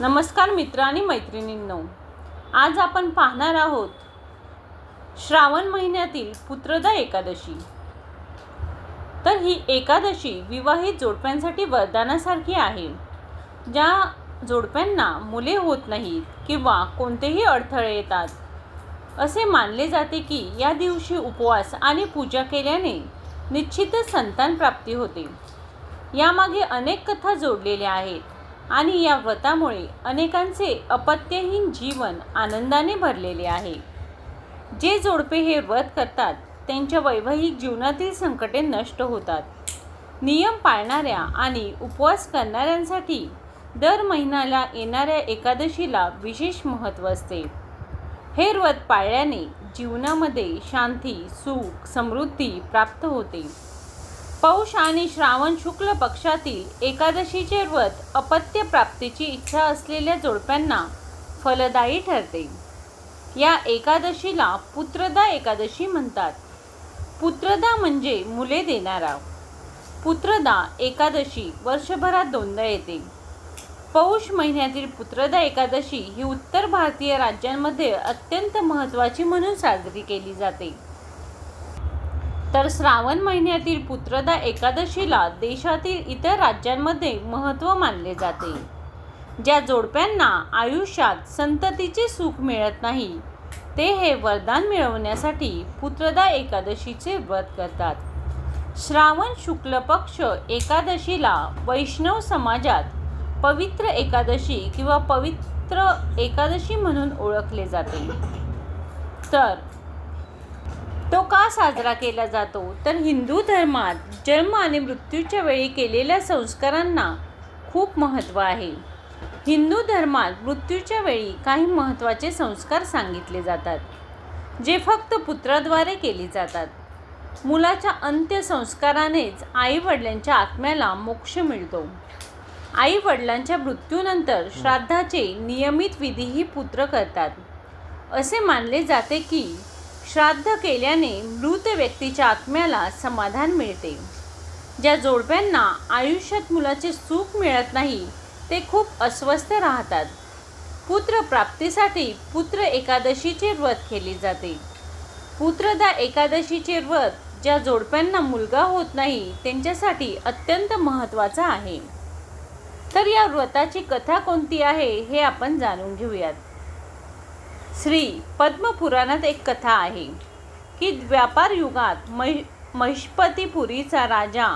नमस्कार मित्र आणि मैत्रिणींनो. आज आपण पाहणार आहोत श्रावण महिन्यातील पुत्रदा एकादशी. तर ही एकादशी विवाहित जोडप्यांसाठी वरदानासारखी आहे ज्या जोडप्यांना मुले होत नाहीत किंवा कोणतेही अडथळे येतात. असे मानले जाते की या दिवशी उपवास आणि पूजा केल्याने निश्चितच संतान प्राप्ती होते. यामागे अनेक कथा जोडलेल्या आहेत. आणि या व्रतामुळे अनेकांचे अपत्यहीन जीवन आनंदाने भरलेले आहे. जे जोडपे हे व्रत करतात त्यांच्या वैवाहिक जीवनातील संकटे नष्ट होतात. नियम पाळणाऱ्या आणि उपवास करणाऱ्यांसाठी दर महिन्याला येणाऱ्या एकादशीला विशेष महत्त्व असते. हे व्रत पाळल्याने जीवनामध्ये शांती सुख समृद्धी प्राप्त होते. पौष आणि श्रावण शुक्ल पक्षातील एकादशीचे व्रत अपत्य प्राप्तीची इच्छा असलेल्या जोडप्यांना फलदायी ठरते. या एकादशीला पुत्रदा एकादशी म्हणतात. पुत्रदा म्हणजे मुले देणारा. पुत्रदा एकादशी वर्षभरात दोनदा येते. पौष महिन्यातील पुत्रदा एकादशी ही उत्तर भारतीय राज्यांमध्ये अत्यंत महत्त्वाची म्हणून साजरी केली जाते. तर श्रावण महिन्यातील पुत्रदा एकादशीला देशातील इतर राज्यांमध्ये महत्त्व मानले जाते ज्या जोडप्यांना आयुष्यात संततीचे सुख मिळत नाही. ते हे वरदान मिळवण्यासाठी पुत्रदा एकादशीचे व्रत करतात. श्रावण शुक्ल पक्ष एकादशीला वैष्णव समाजात पवित्र एकादशी किंवा पवित्र एकादशी म्हणून ओळखले जाते. तर तो का साजरा केला जातो? तर हिंदू धर्मात जन्म आणि मृत्यूच्या वेळी केलेल्या संस्कारांना खूप महत्त्व आहे. हिंदू धर्मात मृत्यूच्या वेळी काही महत्त्वाचे संस्कार सांगितले जातात जे फक्त पुत्राद्वारे केले जातात. मुलाच्या अंत्यसंस्कारानेच आई वडिलांच्या आत्म्याला मोक्ष मिळतो. आई वडिलांच्या मृत्यूनंतर श्राद्धाचे नियमित विधीही पुत्र करतात. असे मानले जाते की श्राद्ध केल्याने मृत व्यक्तीच्या आत्म्याला समाधान मिळते. ज्या जोडप्यांना आयुष्यात मुलाचे सुख मिळत नाही ते खूप अस्वस्थ राहतात. पुत्र प्राप्तीसाठी पुत्र एकादशीचे व्रत केले जाते. पुत्रदा एकादशीचे व्रत ज्या जोडप्यांना मुलगा होत नाही त्यांच्यासाठी अत्यंत महत्त्वाचा आहे. तर या व्रताची कथा कोणती आहे हे आपण जाणून घेऊयात. श्री पद्मपुराणात एक कथा आहे की व्यापार युगात महि महिष्पतीपुरीचा राजा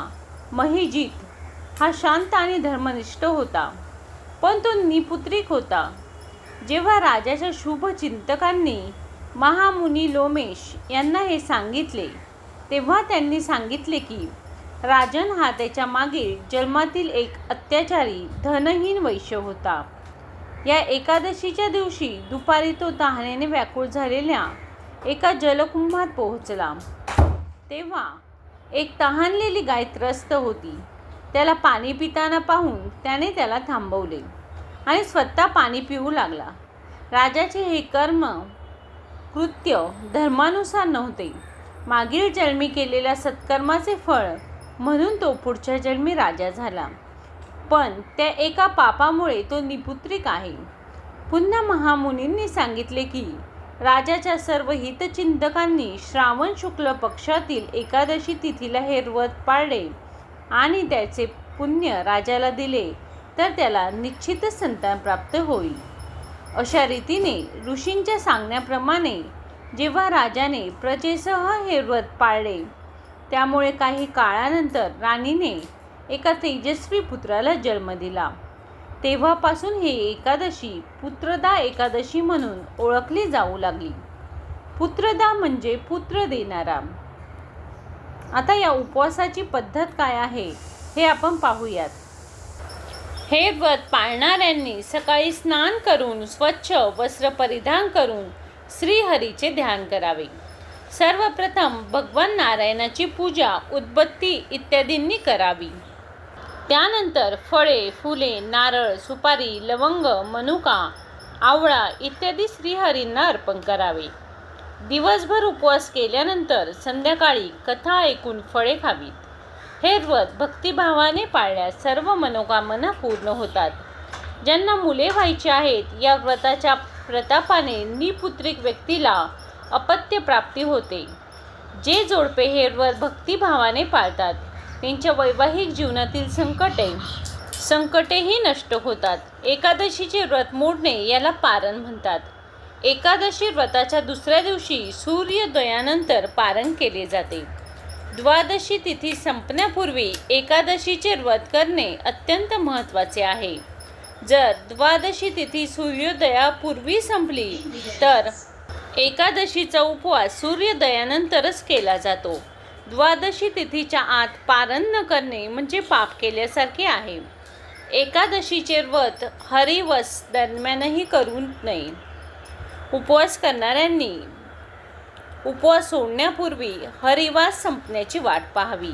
महिजित हा शांत आणि धर्मनिष्ठ होता. पण तो निपुत्रिक होता. जेव्हा राजाच्या शुभचिंतकांनी महामुनी लोमेश यांना हे सांगितले तेव्हा त्यांनी सांगितले की राजन हा त्याच्या मागील जन्मातील एक अत्याचारी धनहीन वैश्य होता. या एकादशीच्या दिवशी दुपारी तो तहानेने व्याकुळ झालेल्या एका जलकुंभात पोहोचला. तेव्हा एक तहानलेली गाय त्रस्त होती. त्याला पाणी पिताना पाहून त्याने त्याला थांबवले आणि स्वतः पाणी पिऊ लागला. राजाचे हे कर्म कृत्य धर्मानुसार नव्हते. मागील जन्मी केलेल्या सत्कर्माचे फळ म्हणून तो पुढच्या जन्मी राजा झाला. पण त्या एका पापामुळे तो निपुत्रिक आहे. पुन्हा महामुनींनी सांगितले की राजाच्या सर्व हितचिंतकांनी श्रावण शुक्ल पक्षातील एकादशी तिथीला हे पाळले आणि त्याचे पुण्य राजाला दिले तर त्याला निश्चितच संतान प्राप्त होईल. अशा रीतीने ऋषींच्या सांगण्याप्रमाणे जेव्हा राजाने प्रजेसह हे व्रत पाळले त्यामुळे काही काळानंतर राणीने एका तेजस्वी पुत्राला जन्म दिला. तेव्हापासून हे एकादशी पुत्रदा एकादशी म्हणून ओळखली जाऊ लागली. पुत्रदा म्हणजे पुत्र देणारा. आता या उपवासाची पद्धत काय आहे हे आपण पाहूयात. हे व्रत पाळणाऱ्यांनी सकाळी स्नान करून स्वच्छ वस्त्र परिधान करून श्रीहरीचे ध्यान करावे. सर्वप्रथम भगवान नारायणाची पूजा उदबत्ती इत्यादींनी करावी. त्यानंतर फळे फुले नारळ सुपारी लवंग मनुका आवळा इत्यादी श्रीहरींना अर्पण करावे. दिवसभर उपवास केल्यानंतर संध्याकाळी कथा ऐकून फळे खावीत. हे व्रत भक्तिभावाने पाळल्यास सर्व मनोकामना पूर्ण होतात. ज्यांना मुले व्हायची आहेत या व्रताच्या प्रतापाने निपुत्रिक व्यक्तीला अपत्य प्राप्ती होते. जे जोडपे हे व्रत भक्तिभावाने पाळतात त्यांच्या वैवाहिक जीवनातील संकटे. संकटेही नष्ट होतात. एकादशीचे व्रत मोडणे याला पारण म्हणतात. एकादशी व्रताच्या दुसऱ्या दिवशी सूर्योदयानंतर पारण केले जाते. द्वादशी तिथी संपण्यापूर्वी एकादशीचे व्रत करणे अत्यंत महत्त्वाचे आहे. जर द्वादशी तिथी सूर्योदयापूर्वी संपली तर एकादशीचा उपवास सूर्योदयानंतरच केला जातो. द्वादशी तिथीच्या आत पारण न करणे म्हणजे पाप केल्यासारखे आहे. एकादशीचे व्रत हरिवस दरम्यानही करू नये. उपवास करणाऱ्यांनी उपवास सोडण्यापूर्वी हरिवास संपण्याची वाट पाहावी.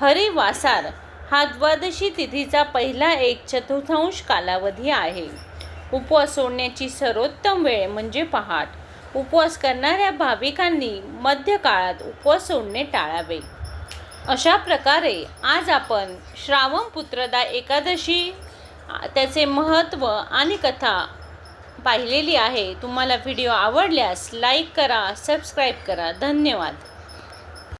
हरिवासार हा द्वादशी तिथीचा पहिला एक चतुर्थांश कालावधी आहे. उपवास सोडण्याची सर्वोत्तम वेळ म्हणजे पहाट. उपवास करणाऱ्या भाविकांनी मध्य काळात उपवास सोडणे टाळावे. अशा प्रकारे आज आपण श्रावण पुत्रदा एकादशी त्याचे महत्त्व आणि कथा पाहिलेली आहे. तुम्हाला व्हिडिओ आवडल्यास लाईक करा सबस्क्राईब करा. धन्यवाद.